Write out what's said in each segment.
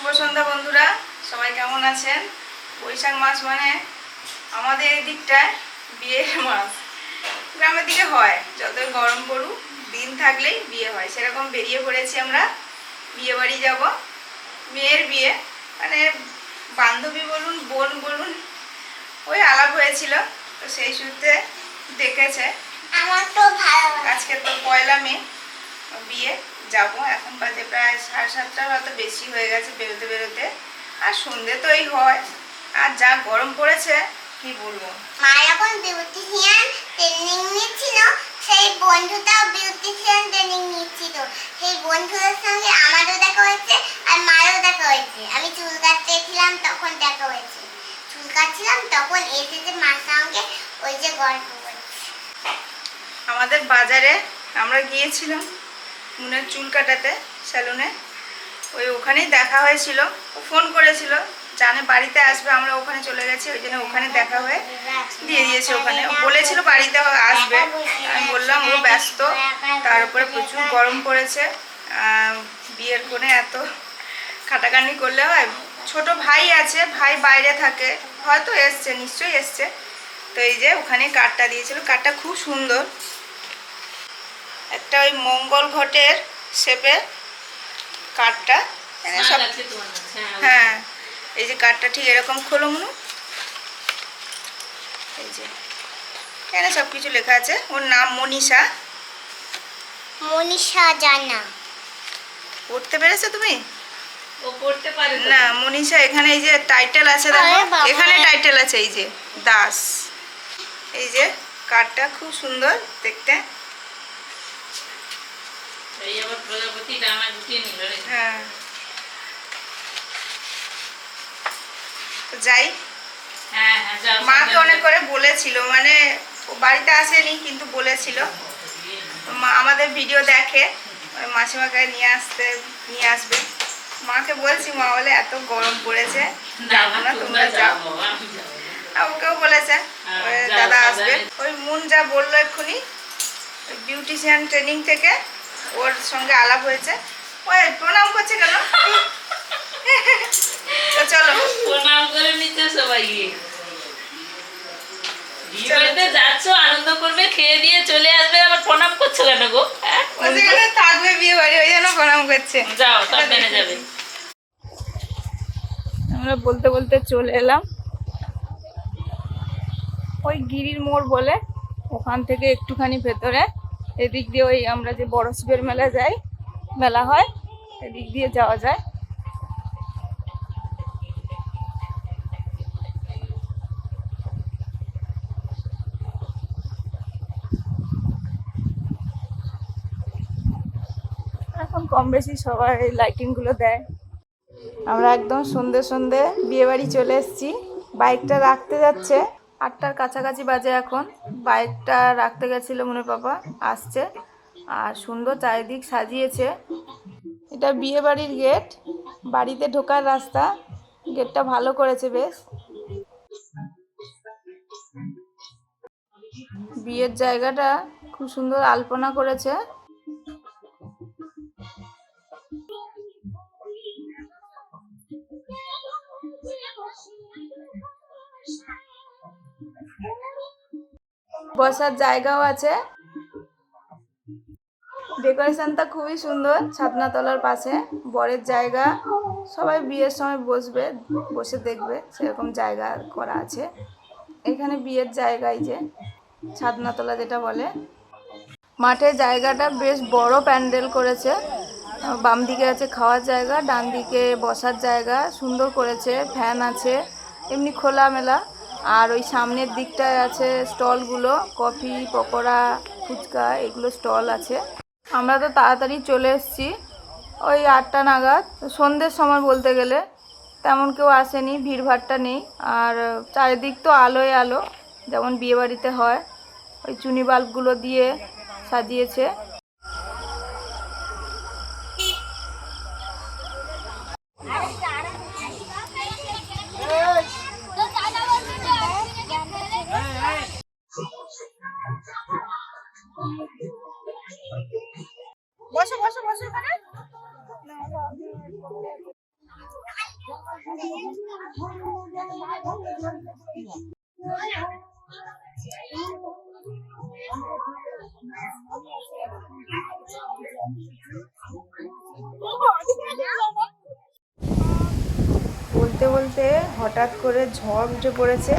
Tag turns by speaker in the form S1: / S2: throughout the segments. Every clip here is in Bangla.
S1: শুভ সন্ধ্যা বন্ধুরা সবাই কেমন আছেন? বৈশাখ মাস মানে আমাদের এই দিকটায় বিয়ের মাস। গ্রামের দিকে হয় যতই গরম পড়ুক দিন থাকলেই বিয়ে হয়। সেরকম বেরিয়ে পড়েছি আমরা বিয়ে বাড়ি যাব। মেয়ের বিয়ে মানে বান্ধবী বলুন বোন বলুন ওই আলাপ হয়েছিল তো সেই সূত্রে দেখেছে।
S2: আমার তো
S1: আজকে তো পয়লা মে বিয়ে। যাব। এখন বাজে প্রায় সাড়ে সাতটার হয়তো বেশি হয়ে গেছে বেরোতে বেরোতে। আর সন্ধে তো এই হয়। আর যা গরম পড়েছে কি বলব?
S2: মা যখন বিউটিশিয়ান ট্রেনিং নিচ্ছিল সেই বন্ধুটাও বিউটিশিয়ান ট্রেনিং নিচ্ছিল। সেই বন্ধুদের সঙ্গে আমারও দেখা হয়েছে আর মারও দেখা হয়েছে। আমি চুল কাটতেছিলাম তখন দেখা হয়েছে। চুল কাটছিলাম তখন এসেছে মার সঙ্গে ওই যে গল্প করছে।
S1: আমাদের বাজারে আমরা গিয়েছিলাম। মুনের চুল কাটাতে স্যালুনে ওই ওখানেই দেখা হয়েছিল। ও ফোন করেছিল, জানে বাড়িতে আসবে, আমরা ওখানে চলে গেছি, ওই জন্য ওখানে দেখা হয়ে দিয়ে দিয়েছে ওখানে। বলেছিল বাড়িতে আসবে। আমি বললাম, ও ব্যস্ত, তার উপরে প্রচুর গরম পড়েছে। বিয়ের কোণে এত খাটাখাটনি করলে হয়। ছোট ভাই আছে, ভাই বাইরে থাকে, হয়তো এসছে, নিশ্চয়ই এসছে। তো এই যে ওখানে কার্ডটা দিয়েছিল। কার্ডটা খুব সুন্দর। একটা ওই মঙ্গল ঘটের শেপে কাঠটা সব হ্যাঁ এই যে কাঠটা ঠিক এরকম খোলো মনু। এই যে এখানে সব কিছু লেখা আছে। ওর নাম মনীষা।
S2: মনীষা জানা।
S1: পড়তে পেরেছ তুমি?
S3: ও পড়তে পারে
S1: না মনীষা এখানে এই যে টাইটেল আছে দেখো। এখানে টাইটেল আছে এই যে দাস। এই যে কার্ডটা খুব সুন্দর দেখতে।
S3: এই আবার প্রজাপতি ডানা গুটিয়ে নিল
S1: হ্যাঁ যাই।
S3: হ্যাঁ হ্যাঁ
S1: মাকে অনেক করে বলেছিল মানে বাড়িতে আসেনি কিন্তু বলেছিল। আমাদের ভিডিও দেখে মাসিমাকে নিয়ে আসতে নিয়ে আসবে। মাকে বলছি মা বলে এত গরম পড়েছে। যাব না তোমরা যাও। ওকেও বলেছে দাদা আসবে। ওই মুন যা বলল এক্ষুনি বিউটিশিয়ান ট্রেনিং থেকে ওর সঙ্গে আলাপ হয়েছে। ওই প্রণাম করছে কেন? তো চলো।
S3: প্রণাম করে নিচ্ছে সবাইকে। বিয়ে যাচ্ছ আনন্দ করবে খেয়ে দিয়ে চলে আসবে আবার প্রণাম করছ কেন গো? হ্যাঁ?
S1: থাকবে বিয়ে বাড়ি ওই জন্য প্রণাম করছে।
S3: যাও যাবে।
S1: আমরা বলতে বলতে চলে এলাম। ওই গিরির মোড় বলে ওখান থেকে একটুখানি ভেতরে। এদিক দিয়ে ওই আমরা যে বড় শিবের মেলা যাই, মেলা হয়, এদিক দিয়ে যাওয়া যায়। এখন কম বেশি সবাই লাইটিংগুলো দেয়। আমরা একদম সন্ধে সন্ধে বিয়ে বাড়ি চলে এসেছি। বাইকটা রাখতে যাচ্ছে। আটটার কাছাকাছি বাজে এখন। বাইকটা রাখতে গেছিল মনে পাপা, আসছে। আর সুন্দর চারিদিক সাজিয়েছে। এটা বিয়ে বাড়ির গেট। বাড়িতে ঢোকার রাস্তা। গেটটা ভালো করেছে বেশ। বিয়ের জায়গাটা খুব সুন্দর আলপনা করেছে। বসার জায়গাও আছে। ডেকোরেশনটা খুবই সুন্দর, ছাতনাতলার পাশে, বরের জায়গা। সবাই বিয়ের সময় বসবে, বসে দেখবে সেরকম জায়গা করা আছে। এখানে বিয়ের জায়গায় যে ছাদনাতলা যেটা বলে। মাঠে জায়গাটা বেশ বড় প্যান্ডেল করেছে। বাম দিকে আছে খাওয়ার জায়গা, ডান দিকে বসার জায়গা, সুন্দর করেছে, ফ্যান আছে, এমনি খোলামেলা। আর ওই সামনের দিকটায় আছে স্টলগুলো, কফি, পকোড়া, ফুচকা, এগুলো স্টল আছে। আমরা তো তাড়াতাড়ি চলে এসেছি, ওই আটটা নাগাদ। সন্ধ্যের সময় বলতে গেলে তেমন কেউ আসেনি, ভিড়ভাড়টা নেই। আর চারিদিক তো আলোয় আলো, যেমন বিয়েবাড়িতে হয়, ওই চুনি বাল্বগুলো দিয়ে সাজিয়েছে। বলতে বলতে হঠাৎ করে ঝড় উঠে পড়েছে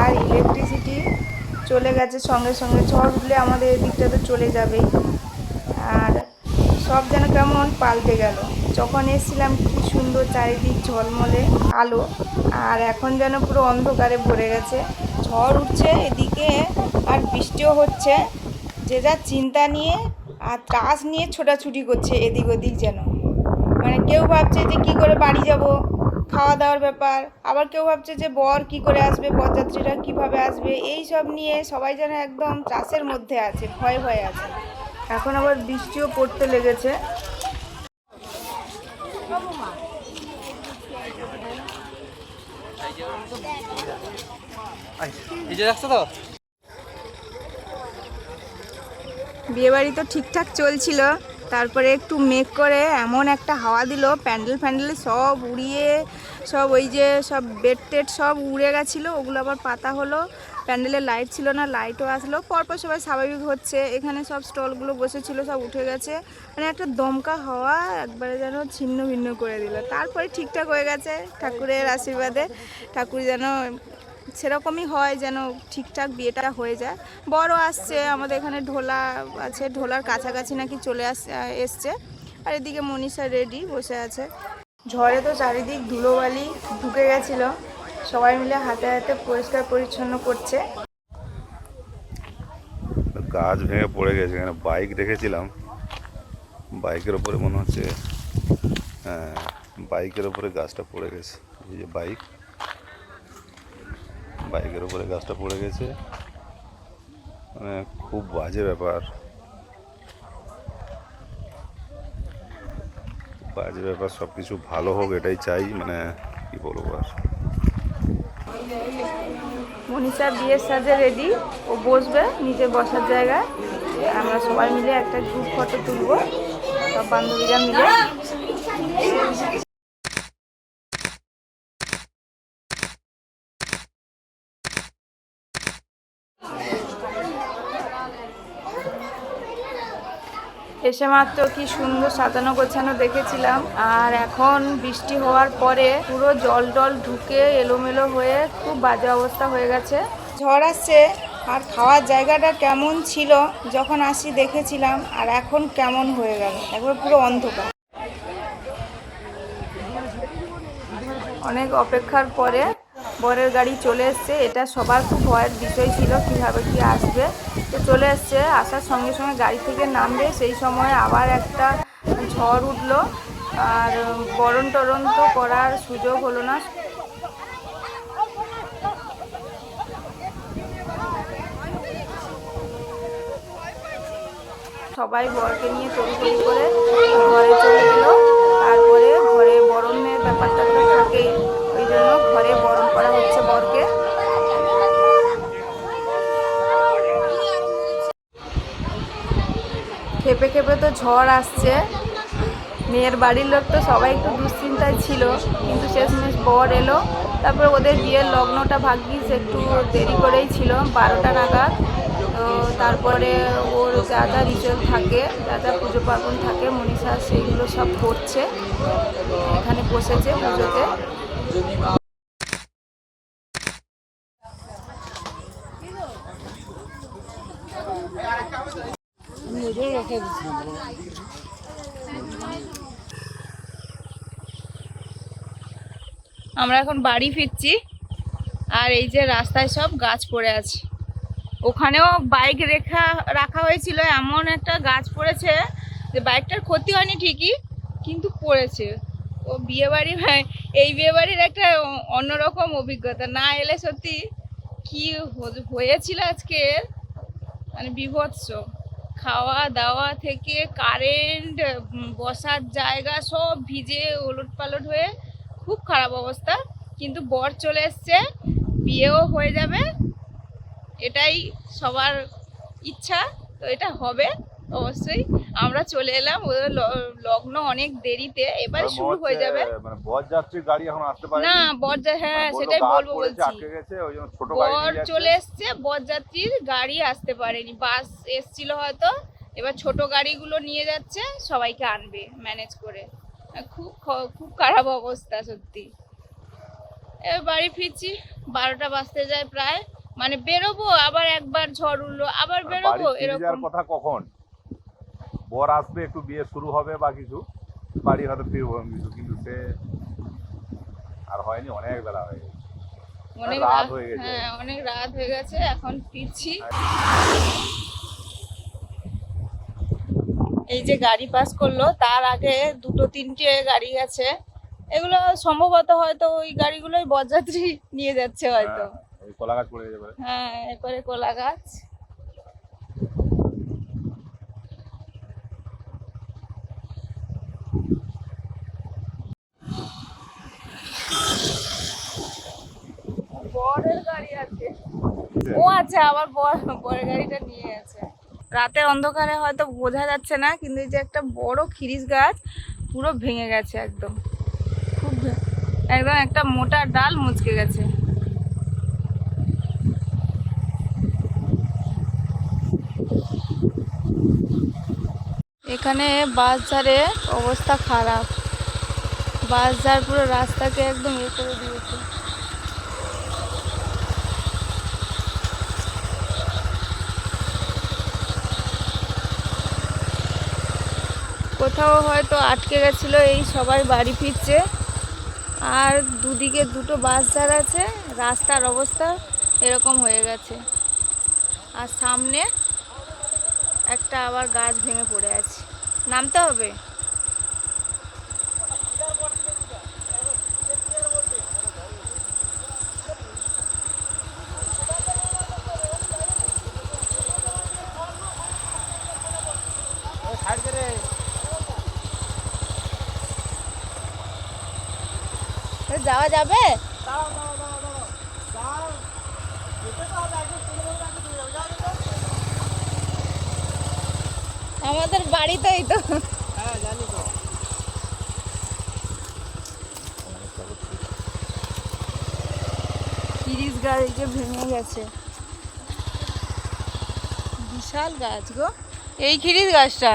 S1: আর ইলেকট্রিসিটি চলে গেছে সঙ্গে সঙ্গে। ঝড় উঠলে আমাদের এদিকটা তো চলে যাবেই। আর সব যেন কেমন পাল্টে গেল। যখন এসেছিলাম, কি সুন্দর চারিদিক ঝলমলে আলো। আর এখন যেন পুরো অন্ধকারে ভরে গেছে। ঝড় উঠছে এদিকে আর বৃষ্টিও হচ্ছে। যে যার চিন্তা নিয়ে আর ত্রাস নিয়ে ছোটাছুটি করছে এদিক ওদিক যেন। মানে কেউ ভাবছে যে কি করে বাড়ি যাব খাওয়া দাওয়ার ব্যাপার। আবার কেউ ভাবছে যে বর কি করে আসবে, বরযাত্রীরা কীভাবে আসবে। এই সব নিয়ে সবাই যেন একদম চাষের মধ্যে আছে, ভয়ে ভয়ে আছে। এখন আবার বৃষ্টিও পড়তে লেগেছে।
S4: এই যে রাখছো তো
S1: বিয়েবাড়ি তো ঠিকঠাক চলছিল, তারপরে একটু মেঘ করে এমন একটা হাওয়া দিল, প্যান্ডেল ফ্যান্ডেল সব উড়িয়ে, সব ওই যে সব বেড টেড সব উড়ে গেছিল, ওগুলো আবার পাতা হলো প্যান্ডেলের লাইট ছিল না লাইটও আসলো। পরপর সবাই স্বাভাবিক হচ্ছে। এখানে সব স্টলগুলো বসেছিল, সব উঠে গেছে। মানে একটা দমকা হওয়া একবারে যেন ছিন্ন ভিন্ন করে দিল। তারপরে ঠিকঠাক হয়ে গেছে ঠাকুরের আশীর্বাদে। ঠাকুর যেন সেরকমই হয়, যেন ঠিকঠাক বিয়েটা হয়ে যায়। বড় আসছে, আমাদের এখানে ঢোলা আছে, ঢোলার কাছাকাছি নাকি চলে আস, এসছে। আর এদিকে মনীষা রেডি বসে আছে। ঝড়ে তো চারিদিক ধুলোবালি ঢুকে গেছিল। সবাই মিলে হাতে হাতে পরিষ্কার পরিচ্ছন্ন করছে।
S5: গাছ ভেঙে পড়ে গেছে, এখানে বাইক রেখেছিলাম। বাইকের ওপরে মনে হচ্ছে হ্যাঁ বাইকের ওপরে গাছটা পড়ে গেছে। এই যে বাইক বাইকের ওপরে গাছটা পড়ে গেছে। মানে খুব বাজে ব্যাপার। বাজে ব্যাপার সব কিছু ভালো হোক, এটাই চাই মানে কি বলব আর।
S1: মনীষা বিয়ের সাজে রেডি ও বসবে নিজে বসার জায়গা আমরা সবাই মিলে একটা গ্রুপ ফটো তুলবো। সব বান্ধবীরা মিলে। এসে মাত্র কি সুন্দর সাজানো গোছানো দেখেছিলাম। আর এখন বৃষ্টি হওয়ার পরে পুরো জল টল ঢুকে এলোমেলো হয়ে খুব বাজে অবস্থা হয়ে গেছে। ঝড় আসছে আর খাওয়ার জায়গাটা কেমন ছিল যখন আসি দেখেছিলাম, আর এখন কেমন হয়ে গেল, একবার পুরো অন্ধকার। অনেক অপেক্ষার পরে বরের গাড়ি চলে এসছে। এটা সবার খুব ভয়ের বিষয় ছিল কীভাবে কি আসবে। তো চলে এসছে, আসার সঙ্গে সঙ্গে গাড়ি থেকে নামবে। সেই সময় আবার একটা ঝড় উঠল। আর বরণ টরণ তো করার সুযোগ হলো না। সবাই বরকে নিয়ে তড়ি করে ঘরে চলে গেল। ঝড় আসছে। মেয়ের বাড়ির লোক তো সবাই একটু দুশ্চিন্তায় ছিল, কিন্তু শেষমেশ বর এলো। তারপরে ওদের বিয়ের লগ্নটা ভাগ্যিস একটু দেরি করেই ছিল, বারোটা নাগাদ। তো তারপরে ওর যা যা রিচুয়াল থাকে, যা যা পুজো পার্বণ থাকে, মনীষা সেইগুলো সব করছে। এখানে বসেছে পুজোতে। আমরা এখন বাড়ি ফিরছি, আর এই যে রাস্তায় সব গাছ পড়ে আছে। ওখানেও বাইক রেখা রাখা হয়েছিল, এমন একটা গাছ পড়েছে যে বাইকটার ক্ষতি হয়নি ঠিকই, কিন্তু পড়েছে। ও বিয়েবাড়ি হয় এই বিয়েবাড়ির একটা অন্যরকম অভিজ্ঞতা। না এলে সত্যি কি হয়েছিল আজকে? মানে বিভৎস। খাওয়া দাওয়া থেকে কারেন্ট বসার জায়গা সব ভিজে ওলট পালট হয়ে খুব খারাপ অবস্থা। কিন্তু বর চলে এসছে, বিয়েও হয়ে যাবে। এটাই সবার ইচ্ছা, তো এটা হবে অবশ্যই। আমরা চলে এলাম লগ্ন অনেক দেরিতে এবার শুরু হয়ে যাবে।
S5: মানে বরযাত্রী গাড়ি এখন আসতে পারে
S1: না হ্যাঁ সেটাই বলব বলছি।
S5: আটকে গেছে ওই জন্য ছোট গাড়ি
S1: বর চলে এসছে বরযাত্রীর গাড়ি আসতে পারেনি বাস এসছিল হয়তো এবার ছোট গাড়িগুলো নিয়ে যাচ্ছে সবাইকে আনবে ম্যানেজ করে। খুব খুব খারাপ অবস্থা সত্যি। এবার বাড়ি ফিরছি বারোটা বাজতে যায় প্রায় মানে বেরোবো আবার একবার ঝড় উঠল আবার বেরোবো এরকম।
S5: কথা কখন? বর আসবে একটু বিয়ে শুরু হবে বা কিছু। বাড়ি হয়তো ফিরবো কিছু কিন্তু সে আর হয়নি অনেক বেলা হয়ে গেছে।
S1: অনেক
S5: রাত হয়ে গেছে।
S1: হ্যাঁ অনেক রাত হয়ে গেছে এখন ফিরছি। এই যে গাড়ি পাস করল তার আগে দুটো তিনটে গাড়ি গেছে এগুলো সম্ভবত হয়তো ওই গাড়িগুলোই বরযাত্রী নিয়ে যাচ্ছে হয়তো।
S5: হ্যাঁ, কলা গাছ পড়ে বলে।
S1: হ্যাঁ এরপরে কোলা গাছ বরের গাড়ি আছে। ও আবার বর বরের গাড়িটা নিয়ে আছে রাতের অন্ধকারে হয়তো বোঝা যাচ্ছে না কিন্তু এই যে একটা বড় খিরিস গাছ পুরো ভেঙে গেছে একদম। খুব একদম একটা মোটা ডাল মুচকে গেছে। এখানে বাস বাসঝারে অবস্থা খারাপ। বাস বাসঝার পুরো রাস্তাকে একদম ইয়ে করে দিয়েছে। কোথাও হয়তো আটকে গেছিল, এই সবাই বাড়ি ফিরছে। আর দুদিকে দুটো বাস ধার আছে, রাস্তার অবস্থা এরকম হয়ে গেছে। আর সামনে একটা আবার গাছ ভেঙে পড়ে আছে। নামতে হবে? যাওয়া যাবে? আমাদের বাড়িতেই তো। ভেঙে গেছে। বিশাল গাছ গো। এই খিরিস গাছটা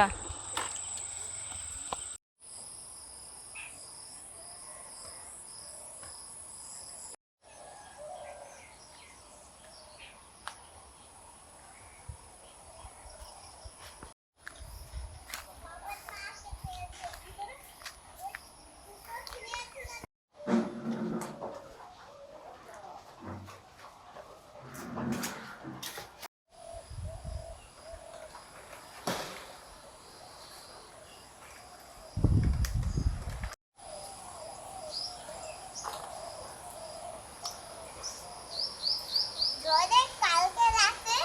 S2: জলের কালকে রাতে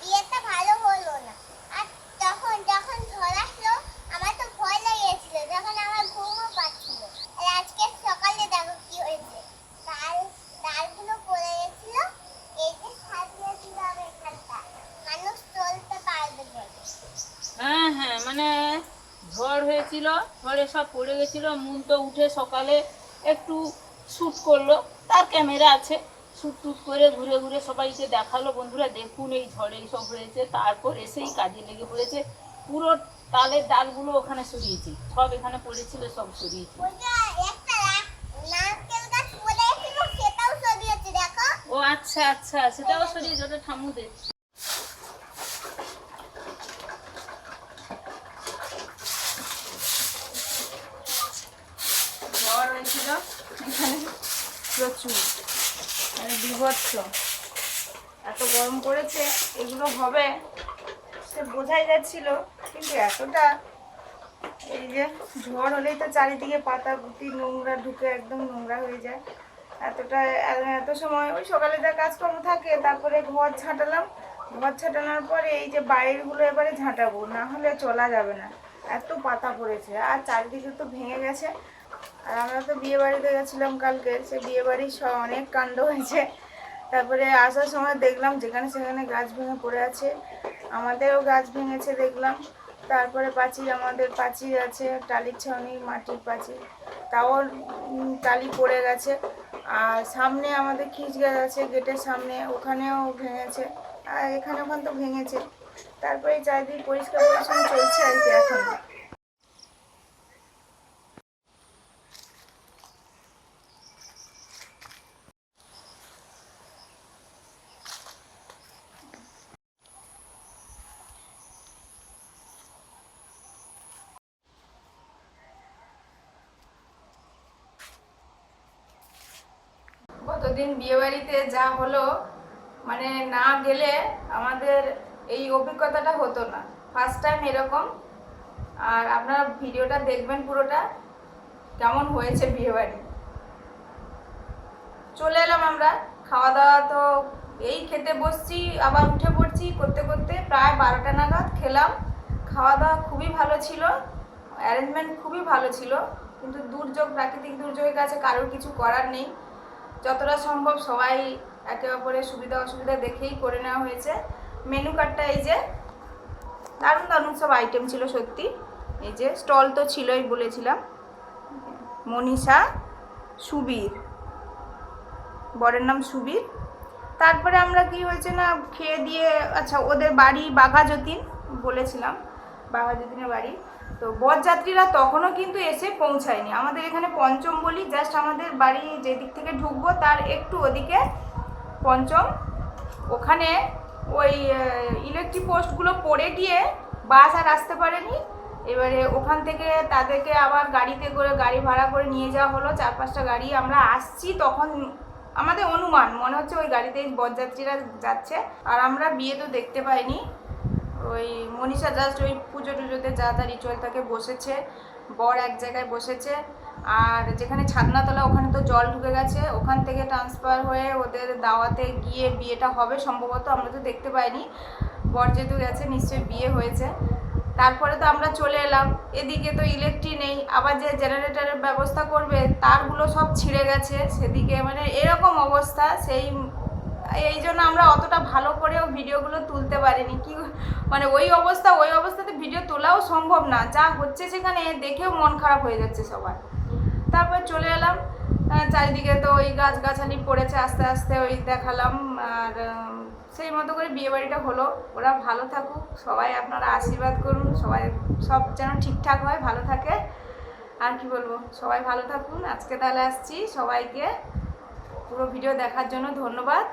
S2: বিয়েটা ভালো হলো না আর তখন যখন ঝড় আসলো আমার তো ভয় লেগেছিল যখন আমার ঘুমও পাচ্ছিল আর আজকে সকালে দেখো কি হয়েছে ডাল ডালগুলো পড়ে গেছিল এই যে সাজিয়ে দিলাম এখানটা মানুষ চলতে পারবে বলে
S3: হ্যাঁ হ্যাঁ মানে ঝড় হয়েছিল ঝড়ে সব পড়ে গেছিল মুন তো উঠে সকালে একটু শ্যুট করল তার ক্যামেরা আছে শ্যুট টুট করে ঘুরে ঘুরে সবাইকে দেখাল বন্ধুরা দেখুন এই ঝড়ে সব হয়েছে তারপর এসেই কাজে লেগে পড়েছে পুরো তালের ডালগুলো ওখানে সরিয়েছি সব এখানে পড়েছিল সব সরিয়েছি। ও আচ্ছা আচ্ছা সেটাও সরিয়েছে ওটা ঠামুদের
S1: ঝড় হয়েছিল এখানে প্রচুর মানে বিভৎস এত গরম পড়েছে, এগুলো হবে? সে বোঝাই যাচ্ছিল, কিন্তু এতটা এই যে ঝড় হলেই তো চারিদিকে পাতা, গুটি, নোংরা, ঢুকে একদম নোংরা হয়ে যায়। এতটা, এত সময় ওই সকালে যা কাজকর্ম থাকে, তারপরে ঘর ছাঁটালাম। ঘর ছাটানোর পরে এই যে বাইরেগুলো এবারে ঝাঁটাবো, না হলে চলা যাবে না। এত পাতা পড়েছে, আর চারিদিকে তো ভেঙে গেছে। আর আমরা তো বিয়ে বাড়িতে গেছিলাম কালকে, সে বিয়ে বাড়ির সব অনেক কাণ্ড হয়েছে। তারপরে আসার সময় দেখলাম যেখানে সেখানে গাছ ভেঙে পড়ে আছে, আমাদেরও গাছ ভেঙেছে দেখলাম। তারপরে পাঁচিল, আমাদের পাঁচিল আছে, টালির ছাউনি মাটির পাঁচিল, তাও টালি পড়ে গেছে। আর সামনে আমাদের খিচ গাছ আছে, গেটের সামনে, ওখানেও ভেঙেছে। আর এখানে ওখান তো ভেঙেছে। তারপরে চারিদিকে পরিষ্কার পরিচ্ছন্ন চলছে আর কি এখন বিয়েবাড়িতে যা হলো মানে না গেলে আমাদের এই অভিজ্ঞতাটা হতো না। ফার্স্ট টাইম এরকম। আর আপনারা ভিডিওটা দেখবেন পুরোটা, কেমন হয়েছে বিয়েবাড়ি। চলে এলাম আমরা। খাওয়া দাওয়া তো এই খেতে বসছি, আবার উঠে পড়ছি করতে করতে প্রায় বারোটা নাগাদ খেলাম। খাওয়া দাওয়া খুবই ভালো ছিল অ্যারেঞ্জমেন্ট খুবই ভালো ছিল, কিন্তু দুর্যোগ, প্রাকৃতিক দুর্যোগের কাছে কারোর কিছু করার নেই। যতটা সম্ভব সবাই একে অপরের সুবিধা অসুবিধা দেখেই করে নেওয়া হয়েছে। মেনু কার্ডটা এই যে, দারুণ দারুণ সব আইটেম ছিল সত্যি। এই যে স্টল তো ছিলই বলেছিলাম। মনীষা, সুবীর, বরের নাম সুবীর। তারপরে আমরা কি হয়েছে না, খেয়ে দিয়ে আচ্ছা ওদের বাড়ি বাঘাযতীন বলেছিলাম, বাঘা যতীনের বাড়ি। তো বরযাত্রীরা তখনও কিন্তু এসে পৌঁছায়নি। আমাদের এখানে পঞ্চম বলি জাস্ট আমাদের বাড়ি যেদিক থেকে ঢুকবো, তার একটু ওদিকে পঞ্চম। ওখানে ওই ইলেকট্রিক পোস্টগুলো পড়ে গিয়ে বাস আর আসতে পারেনি। এবারে ওখান থেকে তাদেরকে আবার গাড়িতে করে গাড়ি ভাড়া করে নিয়ে যাওয়া হলো। চার পাঁচটা গাড়ি আমরা আসছি তখন আমাদের অনুমান, মনে হচ্ছে ওই গাড়িতেই বরযাত্রীরা যাচ্ছে। আর আমরা বিয়ে তো দেখতে পাইনি। ওই মনীষা জাস্ট ওই পুজো টুজোতে যা যা রিচুয়াল থাকে বসেছে, বর এক জায়গায় বসেছে, আর যেখানে ছাদনাতলা ওখানে তো জল ঢুকে গেছে, ওখান থেকে ট্রান্সফার হয়ে ওদের দাওয়াতে গিয়ে বিয়েটা হবে, সম্ভবত আমরা তো দেখতে পাইনি। বর যেহেতু গেছে, নিশ্চয়ই বিয়ে হয়েছে। তারপরে তো আমরা চলে এলাম, এদিকে তো ইলেকট্রিক নেই, আবার যে জেনারেটারের ব্যবস্থা করবে, তারগুলো সব ছিঁড়ে গেছে, সেদিকে মানে এরকম অবস্থা, সেই এই জন্য আমরা অতটা ভালো করেও ভিডিওগুলো তুলতে পারিনি। কি মানে ওই অবস্থা, ওই অবস্থাতে ভিডিও তোলাও সম্ভব না। যা হচ্ছে সেখানে দেখেও মন খারাপ হয়ে যাচ্ছে সবার। তারপর চলে এলাম। চারিদিকে তো ওই গাছগাছালি পড়েছে আস্তে আস্তে ওই দেখালাম। আর সেই মতো করে বিয়ে বাড়িটা হলো। ওরা ভালো থাকুক। সবাই আপনারা আশীর্বাদ করুন। সবাই সব যেন ঠিকঠাক হয়, ভালো থাকে। আর কি বলব? সবাই ভালো থাকুন। আজকে তাহলে আসছি সবাইকে। পুরো ভিডিও দেখার জন্য ধন্যবাদ।